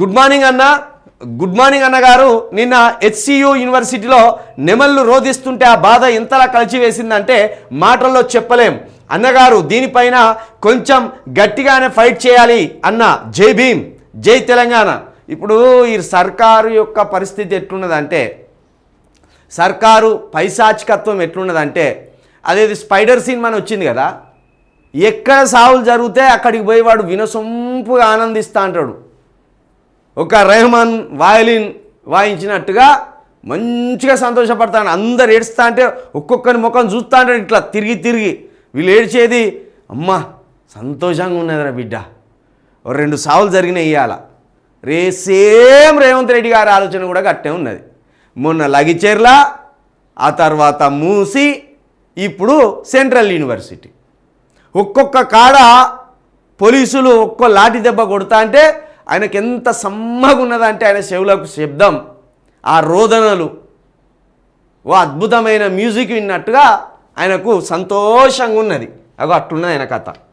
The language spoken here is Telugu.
గుడ్ మార్నింగ్ అన్న. గుడ్ మార్నింగ్ అన్నగారు. నిన్న హెచ్సియు యూనివర్సిటీలో నెమళ్ళు రోధిస్తుంటే ఆ బాధ ఎంతలా కలిచివేసిందంటే మాటల్లో చెప్పలేం. అన్నగారు దీనిపైన కొంచెం గట్టిగానే ఫైట్ చేయాలి అన్న జై భీమ్ జై తెలంగాణ. ఇప్పుడు ఈ సర్కారు యొక్క పరిస్థితి ఎట్లున్నదంటే సర్కారు పైశాచికత్వం ఎట్లున్నదంటే అదేది స్పైడర్ సినిమా అని వచ్చింది కదా ఎక్కడ సావులు జరిగితే అక్కడికి పోయి వాడు వినసొంపుగా ఆనందిస్తా అంటాడు. ఒక రెహమాన్ వయలిన్ వాయించినట్టుగా మంచిగా సంతోషపడతాను. అందరు ఏడుస్తా అంటే ఒక్కొక్కరి ముఖం చూస్తా అంటే ఇట్లా తిరిగి తిరిగి వీళ్ళు ఏడ్చేది అమ్మా సంతోషంగా ఉన్నదిరా బిడ్డ. ఓ రెండు సావులు జరిగినాయి ఇవాళ రే సేమ్ రేవంత్ రెడ్డి గారి ఆలోచన కూడా గట్టే ఉన్నది. మొన్న లగిచెర్ల ఆ తర్వాత మూసి ఇప్పుడు సెంట్రల్ యూనివర్సిటీ. ఒక్కొక్క కాడ పోలీసులు ఒక్కో లాఠీ దెబ్బ కొడతా అంటే ఆయనకి ఎంత సమ్మగున్నదంటే ఆయన చెవులకు శబ్దం ఆ రోదనలు. ఓ అద్భుతమైన మ్యూజిక్ విన్నట్టుగా ఆయనకు సంతోషంగా ఉన్నది అగో అట్లున్నది ఆయన కథ.